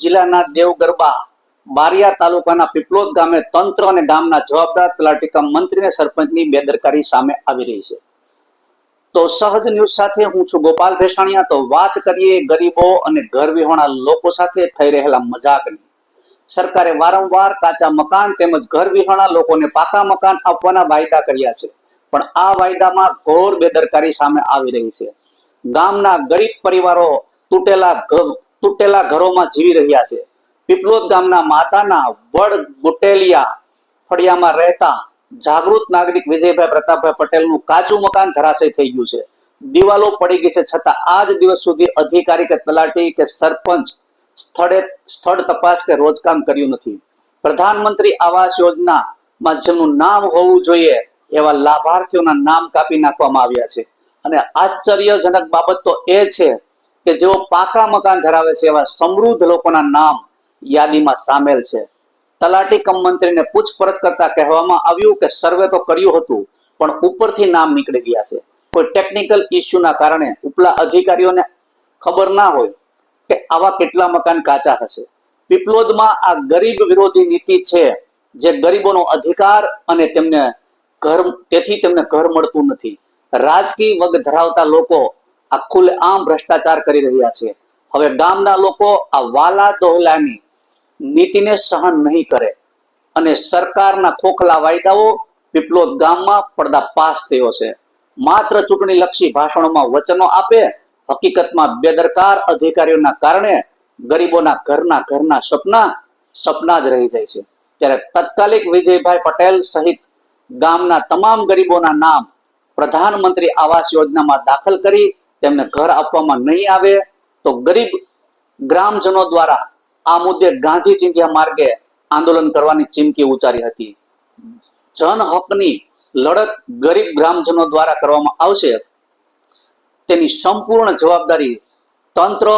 જિલ્લાના દેવગરબા, બારિયા તાલુકાના પીપલોદ ગામે તંત્ર અને ગામના જવાબદાર તલાટીકમ મંત્રી અને સરપંચની બેદરકારી સામે આવી રહી છે. તો સહજ ન્યૂઝ સાથે હું છું ગોપાલ ભેસાણીયા. તો વાત કરીએ ગરીબો અને ઘર લોકો સાથે થઈ રહેલા મજાકની. સરકારે વારંવાર કાચા મકાન તેમજ ઘર વિહોણા લોકોને પાકા મકાન આપવાના વાયદા કર્યા છે. પણ આ વાયદામાં ઘોર બેદરકારી સામે આવી રહી છે. ગામના ગરીબ પરિવારો તૂટેલા ઘ- તૂટેલા ઘરોમાં જીવી રહ્યા છે. પીપલોદ ગામના માતાના વડ બુટેલિયા ફળિયામાં રહેતા જાગૃત નાગરિક વિજયભાઈ પ્રતાપભાઈ પટેલનું કાચું મકાન ધરાશય થઈ ગયું છે. દિવાલો પડી ગઈ છે છતાં આજ દિવસ સુધી અધિકારી કે તલાટી કે સરપંચ સ્થળે સ્થળ તપાસ કે રોજકામ કર્યું નથી. પ્રધાનમંત્રી આવાસ યોજનામાં જેમનું નામ હોવું જોઈએ એવા લાભાર્થીઓના નામ કાપી નાખવામાં આવ્યા છે. અને આશ્ચર્યજનક બાબત તો એ છે કે જેઓ પાકા મકાન ધરાવે છે એવા સમૃદ્ધ લોકોના નામ યાદીમાં સામેલ છે. તલાટી કમ મંત્રીને પૂછપરછ કરતા કહેવામાં આવ્યું કે સર્વે તો કર્યું હતું, પણ ઉપરથી નામ નીકળી ગયા છે. કોઈ ટેકનિકલ ઇસ્યુના કારણે ઉપલા અધિકારીઓને ખબર ના હોય કે આવા કેટલા મકાન કાચા હશે. પીપલોદમાં આ ગરીબ વિરોધી નીતિ છે જે ગરીબોનો અધિકાર અને તેમને ઘર, તેથી તેમને ઘર મળતું નથી. રાજકીય વગ ધરાવતા લોકો આ ખુલ્લેઆમ ભ્રષ્ટાચાર કરી રહ્યા છે. હવે ગામના લોકો આ વાલા દોહલાની નીતિને સહન નહીં કરે અને સરકારના ખોખલા વાયદાઓ પીપલોદ ગામમાં પડદા પાસ થયો છે. માત્ર ચૂંટણી લક્ષી ભાષણોમાં વચનો આપે, હકીકતમાં બેદરકાર અધિકારીઓના કારણે ગરીબોના ઘરના ઘરના સપના સપના જ રહી જાય છે. ત્યારે તત્કાલિક વિજયભાઈ પટેલ સહિત ગામના તમામ ગરીબોના નામ પ્રધાનમંત્રી આવાસ યોજનામાં દાખલ કરી તેમને ઘર આપવામાં નહીં આવે, તો ગરીબ ગ્રામજનો દ્વારા આ મુદ્દે ગાંધી ચિંધ્યા માર્ગે આંદોલન કરવાની ચીમકી ઉચ્ચારી હતી. જન હકની લડત ગરીબ ગ્રામજનો દ્વારા કરવામાં આવશે. તેની સંપૂર્ણ જવાબદારી તંત્ર,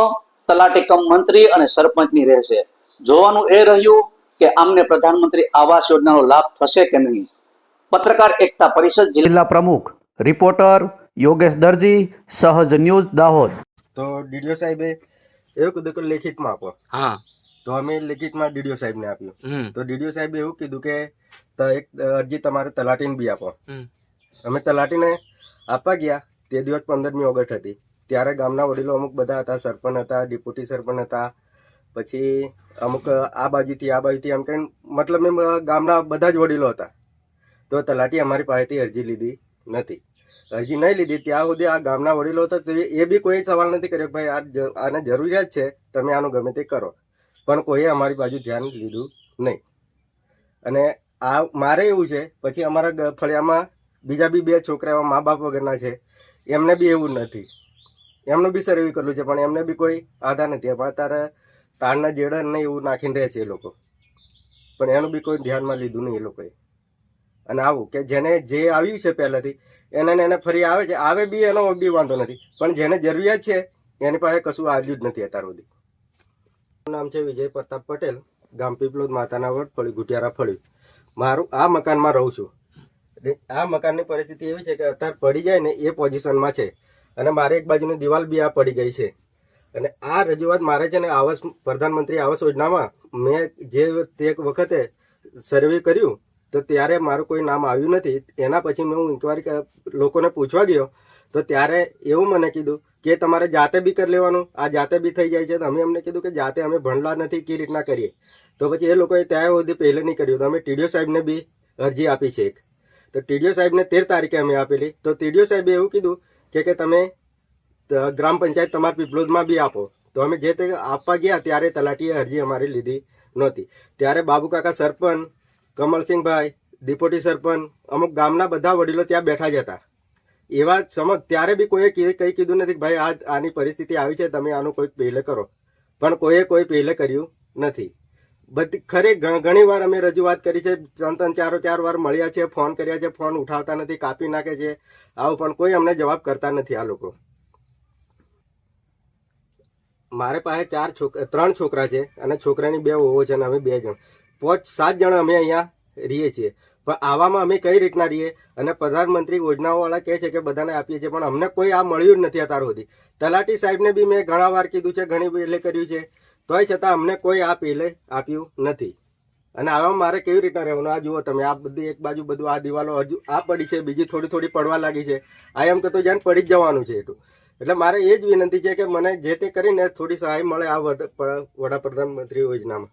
તલાટી કમ મંત્રી અને સરપંચની રહેશે. જોવાનું એ રહ્યું કે આમને પ્રધાનમંત્રી આવાસ યોજનાનો લાભ થશે કે નહીં? પત્રકાર એકતા પરિષદ જિલ્લા પ્રમુખ, રિપોર્ટર યોગેશ દરજી સહજ ન્યૂઝ દાહોદ. તો ડીડીઓ સાહેબે એવું કીધું કે લેખિતમાં આપો. હા. તો અમે લેખિતમાં ડીડીઓ સાહેબને આપ્યું. તો ડીડીઓ સાહેબે એવું કીધું કે એક અરજી તમારે તલાટીને બી આપો. હમ. અમે તલાટીને આપવા ગયા. તે દિવસ પંદરમી ઓગસ્ટ હતી. ત્યારે ગામના વડીલો અમુક બધા હતા સરપંચ હતા ડેપ્યુટી સરપંચ હતા. પછી અમુક આ બાજુથી આ બાજુથી એમ કરીને મતલબ એમ ગામના બધા જ વડીલો હતા. તો તલાટી અમારી પાસેથી અરજી લીધી નથી. અરજી નહીં લીધી. ત્યાં સુધી આ ગામના વડીલો હતા એ બી કોઈ સવાલ નથી કર્યો ભાઈ, આ આને જરૂરિયાત છે, તમે આનું ગમે તે કરો. પણ કોઈએ અમારી બાજુ ધ્યાન લીધું નહીં. અને આ મારે એવું છે, પછી અમારા ફળિયામાં બીજા બી બે છોકરા એવા મા બાપ વગરના છે, એમને બી એવું નથી. એમનું બી સર્વે કરેલું છે, પણ એમને બી કોઈ આધાર નથી. પણ અત્યારે તારના જેડા ને એવું નાખીને રહે છે એ લોકો. પણ એનું બી કોઈ ધ્યાનમાં લીધું નહીં એ લોકોએ. અને આવું કે જેને જે આવ્યું છે પહેલાંથી, એને એને ફરી આવે છે. આવે બી એનો બી વાંધો નથી. પણ જેને જરૂરિયાત છે, એની પાસે કશું આવ્યું જ નથી અત્યાર સુધી. નામ છે વિજય પ્રતાપ પટેલ, ગામ પીપલોદ, માતાના વડ ફળી ગુટિયારા ફળી મારું આ મકાનમાં રહું છું. આ મકાનની પરિસ્થિતિ એવી છે કે અત્યારે પડી જાય ને એ પોઝિશનમાં છે. અને મારે એક બાજુની દિવાલ બી આ પડી ગઈ છે. અને આ રજૂઆત મારે છે ને આવાસ પ્રધાનમંત્રી આવાસ યોજનામાં મેં જે તે વખતે સર્વે કર્યું તો ત્યારે મારું કોઈ નામ આવ્યું નથી. એના પછી મેં હું ઇન્કવાયરી લોકોને પૂછવા ગયો, તો ત્યારે એવું મને કીધું કે તમારે જાતે બી કરી લેવાનું. આ જાતે બી થઈ જાય છે. તો અમે અમને કીધું કે જાતે અમે ભણલા નથી કે રીતના કરીએ. તો પછી એ લોકોએ ત્યાં સુધી પહેલે નહીં કર્યું. તો અમે ટીડીઓ સાહેબને બી અરજી આપી છે એક. તો ટીડીઓ સાહેબને તેર તારીખે અમે આપેલી. તો ટીડીઓ સાહેબે એવું કીધું કે કે તમે ગ્રામ પંચાયત તમારા પીપલોદમાં બી આપો. તો અમે જે તે આપવા ગયા ત્યારે તલાટીએ અરજી અમારી લીધી નહોતી. ત્યારે બાબુ કાકા સરપંચ કમલસિંહભાઈ ડિપોટી સરપંચ, અમુક ગામના બધા વડીલો ત્યાં બેઠા જ હતા. એવા સમજ ત્યારે બી કોઈએ કંઈ કીધું નથી ભાઈ, આ આની પરિસ્થિતિ આવી છે, તમે આનું કોઈક પહેલે કરો. પણ કોઈએ કોઈ પહેલે કર્યું નથી. બધી ખરે ઘણી વાર અમે રજૂઆત કરી છે, ત્રણ ત્રણ, ચારો ચાર વાર મળ્યા છે, ફોન કર્યા છે, ફોન ઉઠાવતા નથી, કાપી નાખે છે. આવું પણ કોઈ અમને જવાબ કરતા નથી આ લોકો. મારે પાસે ચાર છોકરા ત્રણ છોકરા છે અને છોકરાની બે હોવો છે અને અમે બે જણ. પાંચ, સાત જણ અમે અહીંયા રહીએ છીએ. પણ આવામાં અમે કઈ રીતના રહીએ? અને પ્રધાનમંત્રી યોજનાઓવાળા કહે છે કે બધાને આપીએ છીએ, પણ અમને કોઈ આ મળ્યું જ નથી અત્યાર સુધી. તલાટી સાહેબને બી મેં ઘણા વાર કીધું છે, ઘણી એટલે કર્યું છે. તોય છતાં અમને કોઈ આ પહેલે આપ્યું નથી. અને આવામાં મારે કેવી રીતના રહેવાનું? આ જુઓ તમે, આ બધી એક બાજુ બધું, આ દિવાલો હજુ, આ પડી છે, બીજી થોડી થોડી પડવા લાગી છે. આ એમ તો જ્યાં પડી જ જવાનું છે એટલું. એટલે મારે એ જ વિનંતી છે કે મને જે તે કરીને થોડી સહાય મળે આ વડાપ્રધાનમંત્રી યોજનામાં.